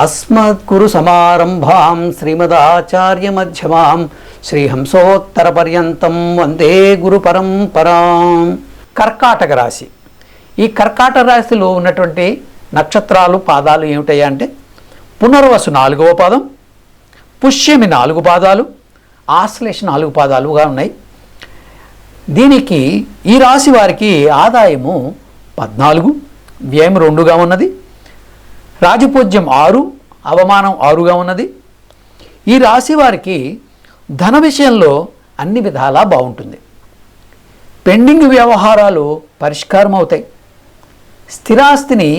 అస్మద్గురు సమారంభాం శ్రీమదాచార్యమధ్యమాం శ్రీహంసోత్తరపర్యంతం వందే గురు పరంపరాం కర్కాటక రాశి ఈ కర్కాటక రాశిలో ఉన్నటువంటి నక్షత్రాలు పాదాలు ఏమిటయ్యా అంటే పునర్వసు నాలుగవ పాదం పుష్యమి నాలుగు పాదాలు ఆశ్లేష నాలుగు పాదాలుగా ఉన్నాయి. దీనికి ఈ రాశి వారికి ఆదాయము పద్నాలుగు వ్యయం రెండుగా ఉన్నది. రాజపూజ్యం ఆరు అవమానం ఆరుగా ఉన్నది. ఈ రాశి వారికి ధన విషయంలో అన్ని విధాలా బాగుంటుంది. పెండింగ్ వ్యవహారాలు పరిష్కారం అవుతాయి స్థిరాస్తిని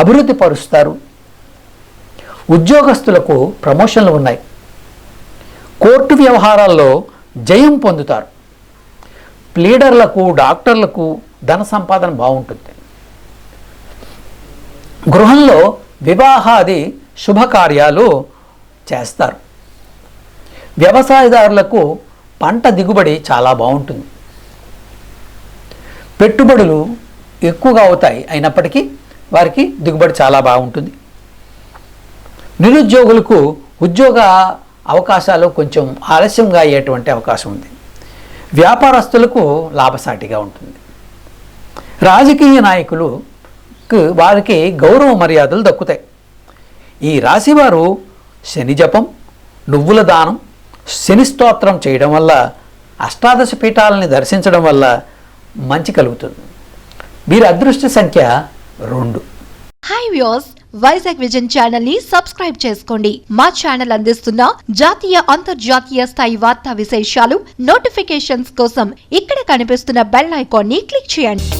అభివృద్ధి పరుస్తారు. ఉద్యోగస్తులకు ప్రమోషన్లు ఉన్నాయి. కోర్టు వ్యవహారాల్లో జయం పొందుతారు. ప్లీడర్లకు డాక్టర్లకు ధన సంపాదన బాగుంటుంది. గృహంలో వివాహాది శుభకార్యాలు చేస్తారు. వ్యవసాయదారులకు పంట దిగుబడి చాలా బాగుంటుంది. పెట్టుబడులు ఎక్కువగా అవుతాయి అయినప్పటికీ వారికి దిగుబడి చాలా బాగుంటుంది. నిరుద్యోగులకు ఉద్యోగ అవకాశాలు కొంచెం ఆలస్యంగా అయ్యేటువంటి అవకాశం ఉంది. వ్యాపారస్తులకు లాభసాటిగా ఉంటుంది. రాజకీయ నాయకులు వారికి గౌరవ మర్యాదలు దక్కుతాయి. ఈ రాశివారు శని జపం నువ్వుల దానం శని స్తోత్రం చేయడం వల్ల అష్టాదశ పీఠాలని దర్శించడం వల్ల మంచి కలుగుతుంది. వీరి అదృష్ట సంఖ్య రెండు. హాయ్ వ్యూస్ వైజాగ్ విజన్ ఛానల్ని సబ్స్క్రైబ్ చేసుకోండి. మా ఛానల్ అందిస్తున్న జాతీయ అంతర్జాతీయ స్థాయి వార్తా విశేషాలు నోటిఫికేషన్స్ కోసం ఇక్కడ కనిపిస్తున్న బెల్ ఐకాన్ని క్లిక్ చేయండి.